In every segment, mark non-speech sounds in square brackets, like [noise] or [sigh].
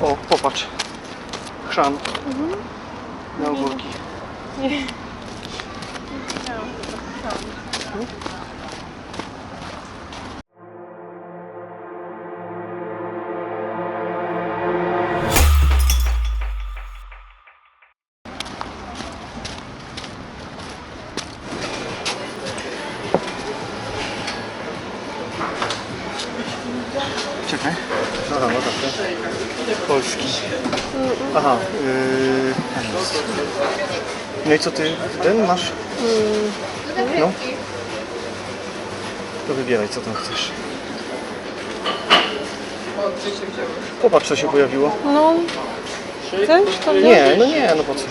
O, popatrz. Chrzan. Na ogórki. Czekaj. Aha, no dobrze. Polski. Aha. Yy... No i co ty, ten masz? No. To wybieraj, co tam chcesz. Popatrz, co się pojawiło. No. Chcesz to wziąć? Nie, no nie, no po co?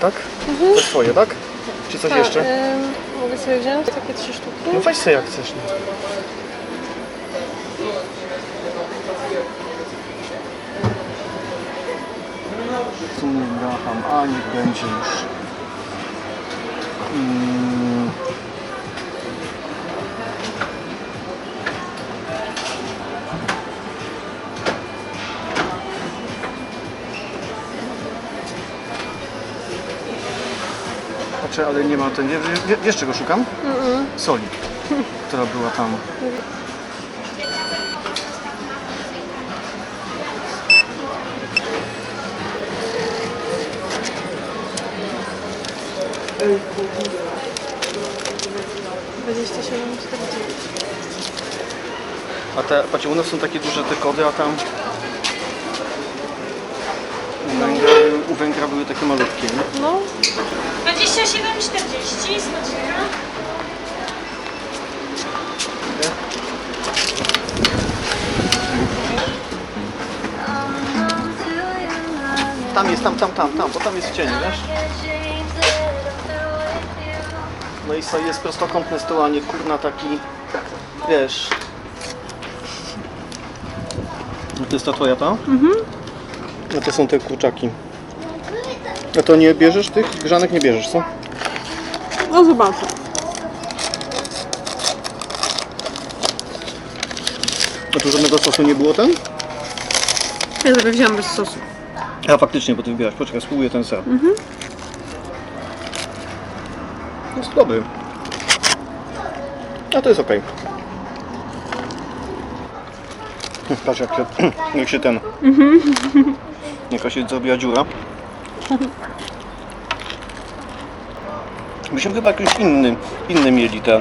Tak? To jest twoje, tak? Czy coś Tak, jeszcze? ym, mogę sobie wziąć takie trzy sztuki? No weź sobie jak chcesz. No. W sumie Graham, a niech będzie już. Mm. Ale nie ma ten. wie- wie- Wiesz czego szukam? Soli, która była tam. A te, patrzcie, u nas są takie duże te kody, a tam u Węgra, u Węgra były takie malutkie. Nie? No, 27, 40, smacznego. Tam jest, tam, tam, tam, tam, bo tam jest w cieniu, wiesz? No i so- jest prostokątny stół, a nie kurna taki, wiesz... No to jest ta twoja ta? Mhm. No to są te kurczaki. A to nie bierzesz tych? Grzanek nie bierzesz, co? no zobaczę. A tu żadnego sosu nie było ten? Ja sobie wziąłem bez sosu. A faktycznie, bo ty wybierasz. Poczekaj, spróbuję ten ser. Jest dobry. A to jest ok. Patrz jak się, jak się ten... Jaka się zrobiła dziura. Myśmy chyba jakiś inny, inny mieli te.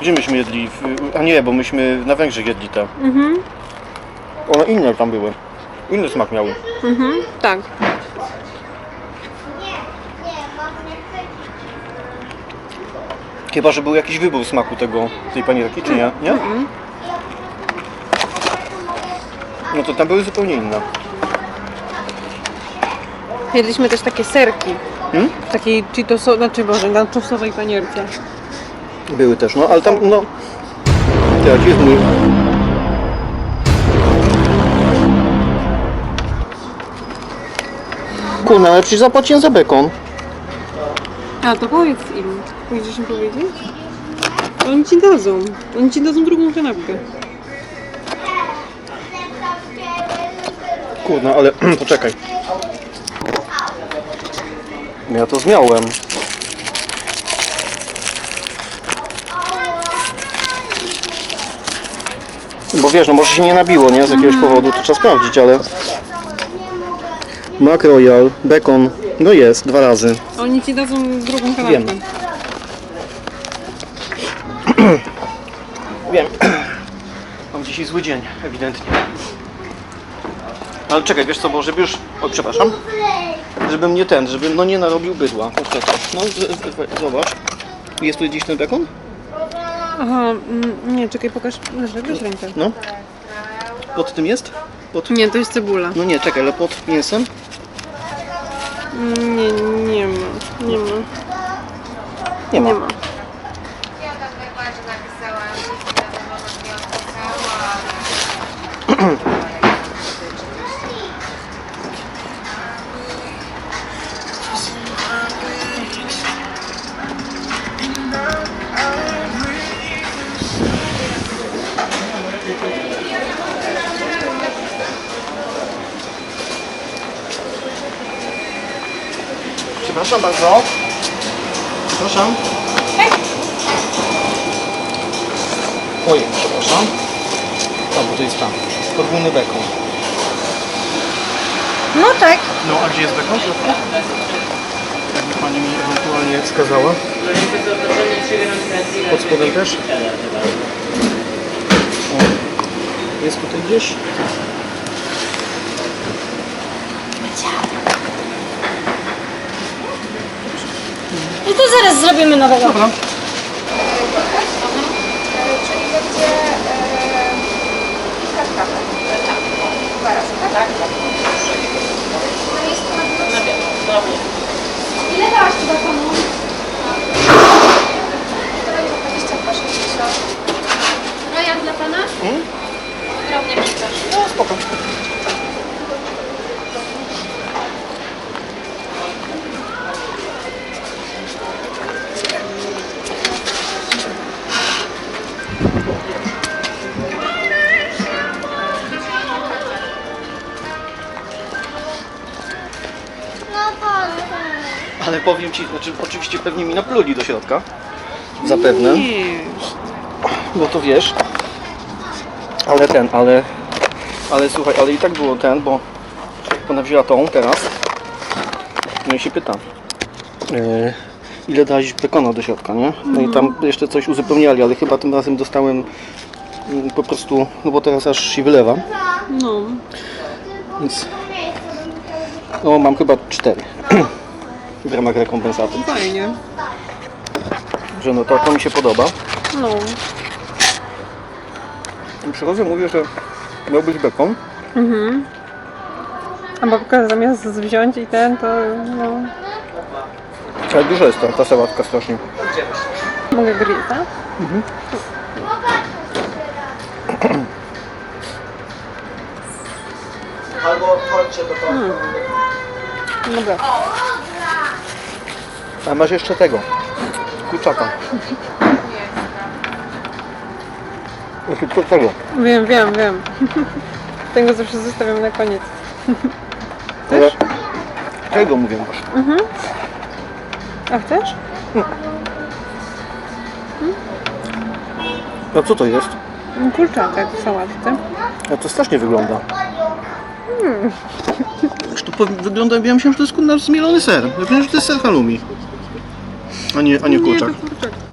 Gdzie myśmy jedli? W, a nie, bo myśmy na Węgrzech jedli te. One inne tam były. Inny smak miały. Tak. Chyba, że był jakiś wybór smaku tego, tej panierki, czy nie? Nie? No to tam były zupełnie inne. Jedliśmy też takie serki. Hmm? W takiej cheetoso, znaczy Boże, na czostowej panierce. Były też, no ale tam, no... Tak, jest mój... Kurna, ale przecież zapłaciłem za bekon. A, to powiedz im. Pójdziesz im powiedzieć? Oni ci dadzą. Oni ci dadzą drugą kanapkę. Kurna, ale [clears throat] poczekaj. Ja to zmiałem. Bo wiesz, no może się nie nabiło, nie? Z jakiegoś powodu, to trzeba sprawdzić, ale... Mac Royal, bacon, no jest, dwa razy. Oni ci dadzą drugą kanapkę. Wiem. [clears throat] Wiem. [clears throat] Mam dzisiaj zły dzień, ewidentnie. Ale czekaj, wiesz co, bo żeby już... O, przepraszam. Żebym nie ten, żebym no nie narobił bydła. Poczekaj. No, z, z, zobacz. Jest tu gdzieś ten bekon? Aha, mm, nie, czekaj, pokaż. Leż, weź rękę. No. Pod tym jest? Pod... Nie, to jest cebula. No nie, czekaj, ale pod mięsem? Mm, Nie, nie ma. Nie ma. Nie ma. Nie ma. [clears throat] Przepraszam bardzo. Przepraszam. Ojej, przepraszam. O, bo to jest tam. Podwójny bekon. No tak. No, a gdzie jest bekon? Jakby Pani mi ewentualnie wskazała. Pod spodem też? O, jest tutaj gdzieś? No to zaraz zrobimy nowego. Dobra. Czyli będzie kartkawe. Tak. Dwa razy, tak? Tak. Ile dałaś tu bakonu? To będzie 22, 60. Rojan dla Pana? Mm? Drobnie przepraszam. No, spoko. Powiem Ci, znaczy oczywiście pewnie mi napluli do środka. Zapewne. Nie. Bo to wiesz. Ale ten, ale. Ale słuchaj, ale i tak było ten, bo ona wzięła tą teraz. No i się pyta. Yy, ile dałeś bekona do środka, nie? No i tam jeszcze coś uzupełniali, ale chyba tym razem dostałem mm, po prostu, no bo teraz aż się wylewa, No. więc no mam chyba cztery [clears throat] w ramach rekompensaty, Fajnie. że no to, to mi się podoba. No. Przychodzę, mówię, że miał być bekon, Mhm. A babka zamiast wziąć i ten, to no... ale dużo jest ta, ta sałatka strasznie. Mogę gryźć, tak? Albo chodźcie do Hmm. Dobra. A masz jeszcze tego. Kurczaka. Co tego? Wiem, wiem, wiem. Tego zawsze zostawiam na koniec. Ale tego mówię masz. A chcesz? A co to jest? Kurczaka w sałatce. A to strasznie wygląda. Już to wygląda, ja myślałem, że to jest kurna zmielony ser. Ja myślałem, że to jest ser halloumi. A nie, a nie kurczak. Nie, to kurczak.